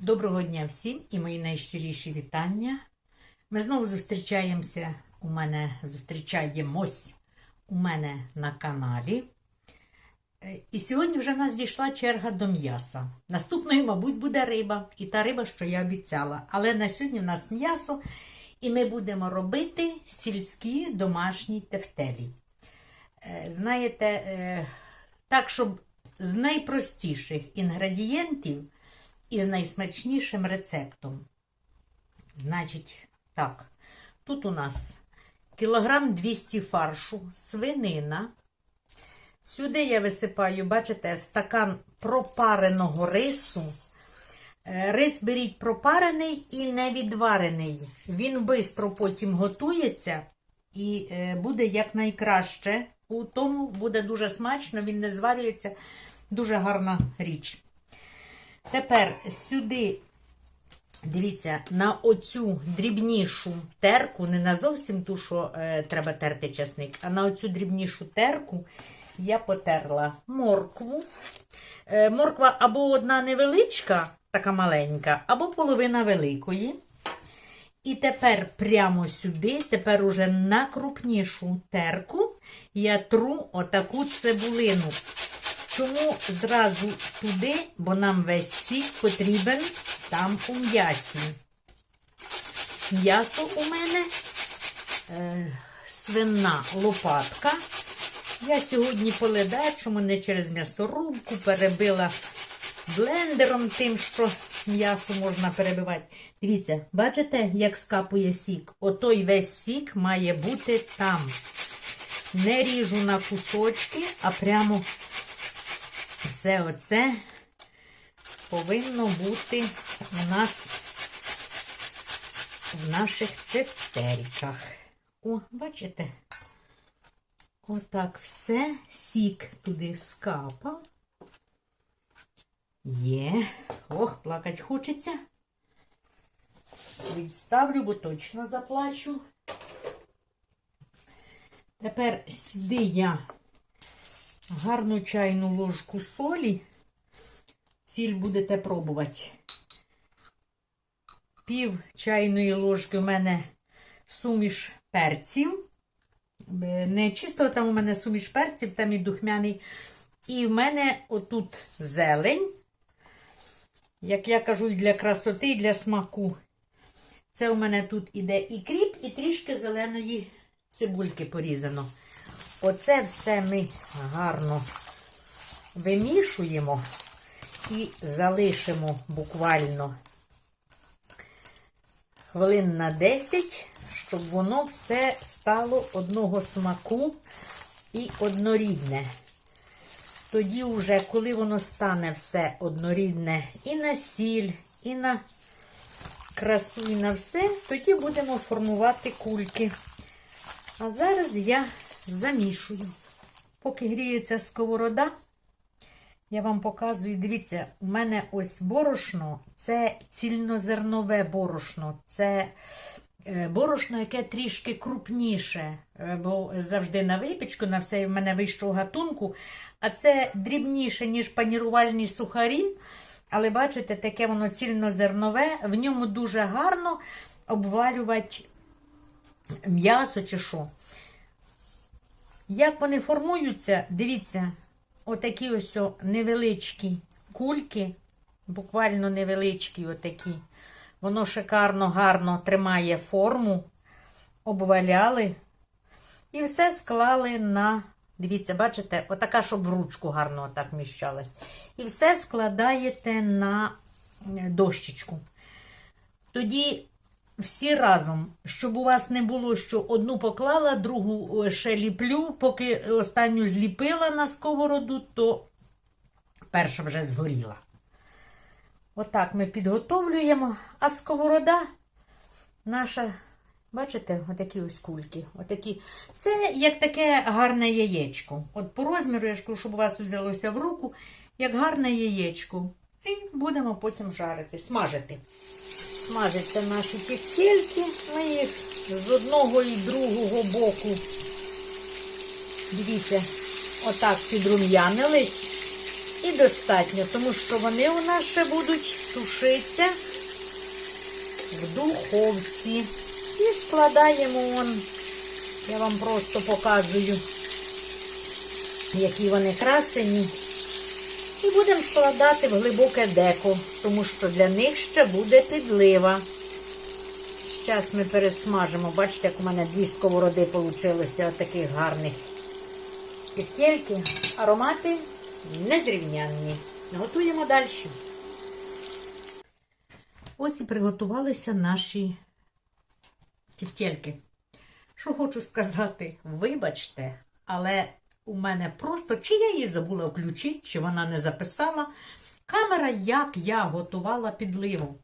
Доброго дня всім і мої найщиріші вітання. Ми знову зустрічаємося. У мене зустрічаємось у мене на каналі. Е, І сьогодні вже в нас дійшла черга до м'яса. Наступною, мабуть, буде риба. І та риба, що я обіцяла. Але на сьогодні в нас м'ясо, і ми будемо робити сільські домашні тефтелі. Е, Знаєте, е, так, щоб з найпростіших інгредієнтів і з найсмачнішим рецептом. Значить, так, тут у нас кілограм 200 фаршу, свинина. Сюди я висипаю, бачите, стакан пропареного рису. Е, Рис беріть пропарений і не відварений. Він швидко потім готується і е, буде якнайкраще. У тому буде дуже смачно, він не зварюється. Дуже гарна річ. Тепер сюди, дивіться, на оцю дрібнішу терку, не на зовсім ту, що е, треба терти часник, а на оцю дрібнішу терку я потерла моркву. Е, морква або одна невеличка, така маленька, або половина великої. І тепер прямо сюди, тепер уже на крупнішу терку, я тру отаку цибулину. Чому зразу туди, бо нам весь сік потрібен там у м'ясі. М'ясо у мене е, свинна лопатка. Я сьогодні по ледачому, не через м'ясорубку, перебила блендером тим, що м'ясо можна перебивати. Дивіться, бачите, як скапує сік? Отой весь сік має бути там. Не ріжу на кусочки, а прямо все оце повинно бути у нас в наших тетеріках. О, бачите? Отак все, сік туди скапав. Є. Ох, плакать хочеться. Відставлю, бо точно заплачу. Тепер сюди я гарну чайну ложку солі. Сіль будете пробувати. Пів чайної ложки у мене суміш перців. Е, Не чисто там у мене суміш перців, там і духмяний. І в мене отут зелень. Як я кажу, і для красоти, і для смаку. Це у мене тут іде і кріп, і трішки зеленої цибульки порізано. Оце все ми гарно вимішуємо і залишимо буквально хвилин на 10, щоб воно все стало одного смаку і однорідне. Тоді, вже, коли воно стане все однорідне і на сіль, і на красу, і на все, тоді будемо формувати кульки. А зараз я замішую. Поки гріється сковорода, я вам показую, дивіться, у мене ось борошно, це цільнозернове борошно. Це е, борошно, яке трішки крупніше, е, бо завжди на випічку, на все в мене вищого гатунку. А це дрібніше, ніж панірувальні сухарі. Але бачите, таке воно цільнозернове, в ньому дуже гарно обвалювати м'ясо чи що. Як вони формуються, дивіться, отакі ось невеличкі кульки, буквально невеличкі отакі. Воно шикарно, гарно тримає форму, обваляли і все склали на, дивіться, бачите, отака, щоб в ручку гарно отак вміщалась. І все складаєте на е, дощечку. Тоді всі разом, щоб у вас не було, що одну поклала, другу е, ще ліплю, поки останню зліпила на сковороду, то перша вже згоріла. Отак ми підготовлюємо, а сковорода наша, бачите, отакі ось кульки. Отакі. Це як таке гарне яєчко. От по розміру, я щоб у вас взялося в руку, як гарне яєчко. І будемо потім жарити, смажити. Смажаться наші тефтельки. Ми їх з одного і другого боку. Дивіться, отак підрум'янились. І достатньо, тому що вони у нас ще будуть тушитися в духовці. І складаємо он, я вам просто показую, які вони красені. І будемо складати в глибоке деко, тому що для них ще буде підлива. Зараз ми пересмажимо. Бачите, як у мене дві сковороди вийшло, таких гарних. Тільки аромати незрівнянні. Готуємо далі. Ось і приготувалися наші тівтєльки. Що хочу сказати, вибачте, але у мене просто, чи я її забула включити, чи вона не записала. Камера, як я готувала підливу.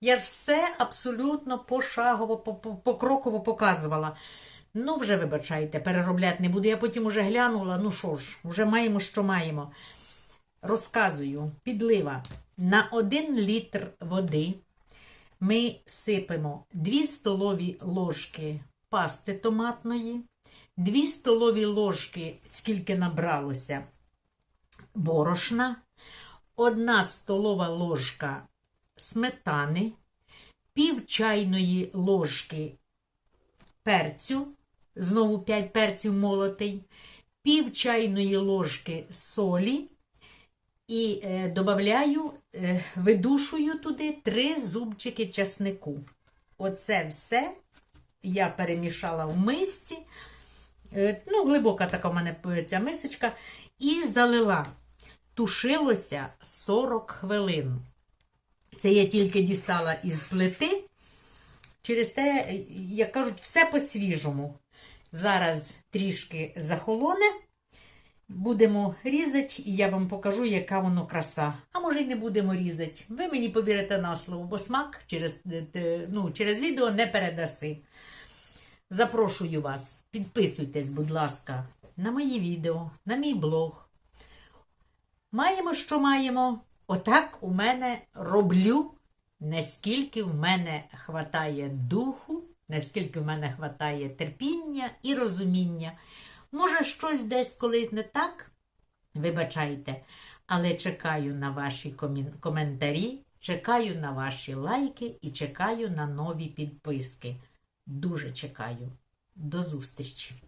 Я все абсолютно пошагово, по- по- покроково показувала. Ну, вже вибачайте, переробляти не буду. Я потім уже глянула. Ну що ж, вже маємо, що маємо. Розказую, підлива. На 1 літр води ми сипемо 2 столові ложки пасти томатної, 2 столові ложки, скільки набралося. Борошна, 1 столова ложка сметани, пів чайної ложки перцю, знову 5 перців молотий, пів чайної ложки солі. І е, додаю, е, видушую туди 3 зубчики часнику. Оце все я перемішала в мисці. Е, ну, глибока така в мене ця мисочка, і залила. Тушилося 40 хвилин. Це я тільки дістала із плити. Через те, як кажуть, все по-свіжому. Зараз трішки захолоне. Будемо різати, і я вам покажу, яка воно краса. А може й не будемо різати. Ви мені повірите на слово, бо смак через, е, ну, через відео не передаси. Запрошую вас, підписуйтесь, будь ласка, на мої відео, на мій блог. Маємо, що маємо. Отак у мене роблю, наскільки в мене хватає духу, наскільки в мене хватає терпіння і розуміння. Може, щось десь колись не так? Вибачайте, але чекаю на ваші коментарі, чекаю на ваші лайки і чекаю на нові підписки. Дуже чекаю. До зустрічі!